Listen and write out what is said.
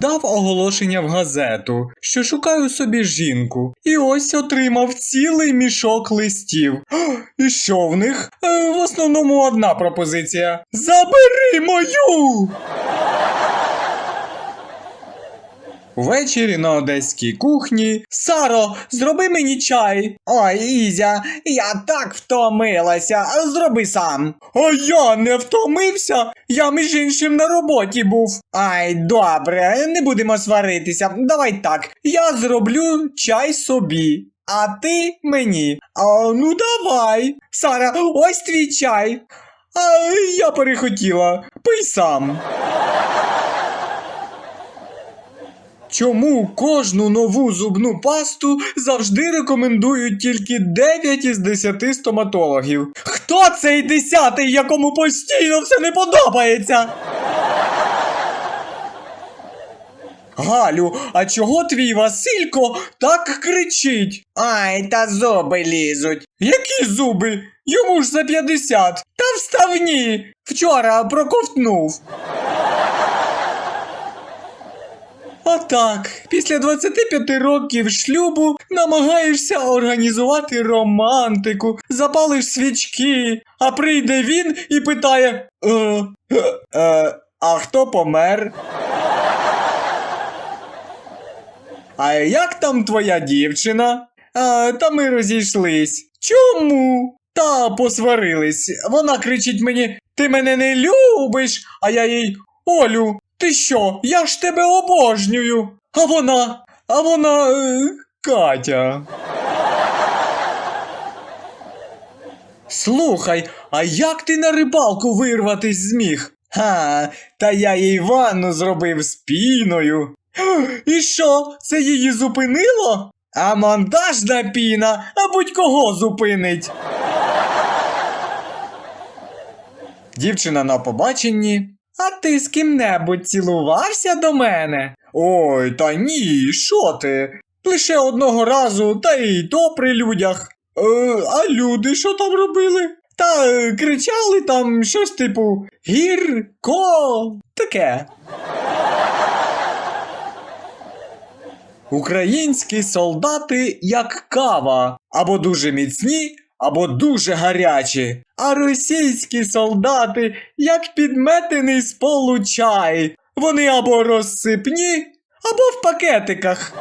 дав оголошення в газету, що шукаю собі жінку, і ось отримав цілий мішок листів. І що в них? Е, в основному одна пропозиція: Забери мою! Ввечері на одеській кухні. Саро, зроби мені чай. Ой, Ізя, я так втомилася. Зроби сам. А я не втомився. Я між іншим на роботі був. Ай, добре, не будемо сваритися. Давай так. Я зроблю чай собі. А ти мені. А, ну давай. Сара, ось твій чай. А я перехотіла. Пий сам. Чому кожну нову зубну пасту завжди рекомендують тільки 9 із 10 стоматологів? Хто цей десятий, якому постійно все не подобається? Галю, а чого твій Василько так кричить? Ай, та зуби лізуть. Які зуби? Йому ж за 50. Та вставні. Вчора проковтнув. А так, після 25 років шлюбу намагаєшся організувати романтику, запалиш свічки, а прийде він і питає: е, е, е, А хто помер? А як там твоя дівчина? А, та ми розійшлись. Чому? Та посварились. Вона кричить мені: Ти мене не любиш, а я їй Олю, ти що? Я ж тебе обожнюю. А вона, а вона е, Катя. Слухай, а як ти на рибалку вирватись зміг? Ха, та я їй ванну зробив з піною. І що, це її зупинило? А монтажна піна, а будь-кого зупинить. Дівчина на побаченні. А ти з ким-небудь цілувався до мене? Ой, та ні, що ти? Лише одного разу, та й то при людях. Е, а люди що там робили? Та е, кричали там щось типу гірко. Таке. Українські солдати як кава, або дуже міцні, або дуже гарячі. А російські солдати як підметений з полу чай. Вони або розсипні, або в пакетиках.